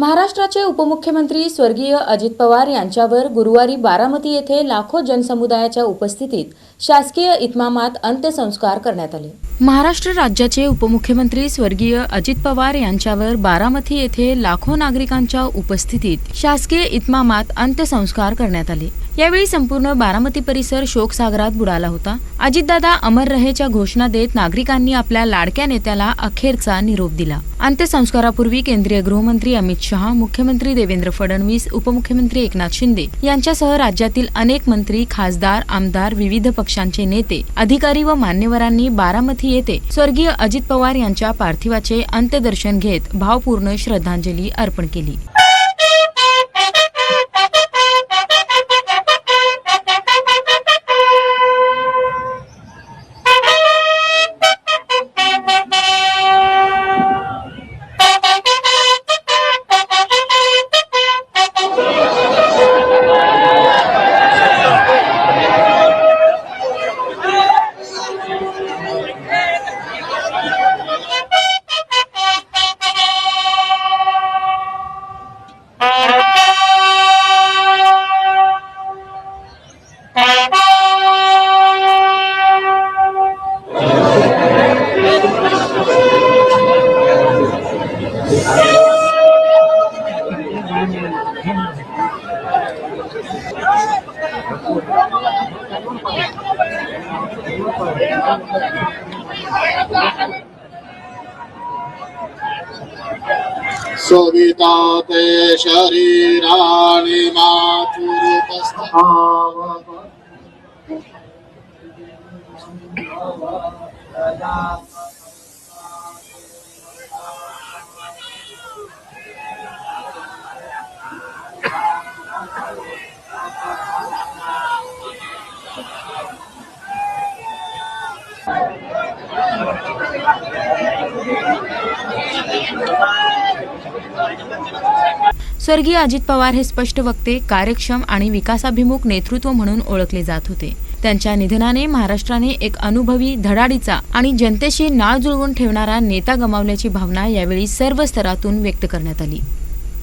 महाराष्ट्राचे उपमुख्यमंत्री स्वर्गीय अजित पवार यांच्यावर गुरुवारी बारामती येथे लाखो जनसमुदायाच्या उपस्थितीत शासकीय इतमामात अंत्यसंस्कार करण्यात आले. महाराष्ट्र राज्याचे उपमुख्यमंत्री स्वर्गीय अजित पवार यांच्यावर बारामती येथे लाखो नागरिकांच्या उपस्थितीत शासकीय इतमामात अंत्यसंस्कार करण्यात आले. यावेळी संपूर्ण बारामती परिसर शोकसागरात बुडाला होता. अजितदादा अमर रहेच्या घोषणा देत नागरिकांनी आपल्या लाडक्या नेत्याला अखेरचा निरोप दिला. अंत्यसंस्कारापूर्वी केंद्रीय गृहमंत्री अमित शहा मुख्यमंत्री देवेंद्र फडणवीस उपमुख्यमंत्री एकनाथ शिंदे यांच्यासह राज्यातील अनेक मंत्री खासदार आमदार विविध पक्षांचे नेते अधिकारी व मान्यवरांनी बारामती येथे स्वर्गीय अजित पवार यांच्या पार्थिवाचे अंत्यदर्शन घेत भावपूर्ण श्रद्धांजली अर्पण केली. सुविता ते शरीराणि मातुरुपस्थावक स्वर्गीय अजित पवार हे स्पष्ट वक्ते कार्यक्षम आणि विकासाभिमुख नेतृत्व म्हणून ओळखले जात होते. त्यांच्या निधनाने महाराष्ट्राने एक अनुभवी धडाडीचा आणि जनतेशी नाळ जुळवून ठेवणारा नेता गमावल्याची भावना यावेळी सर्व स्तरातून व्यक्त करण्यात आली.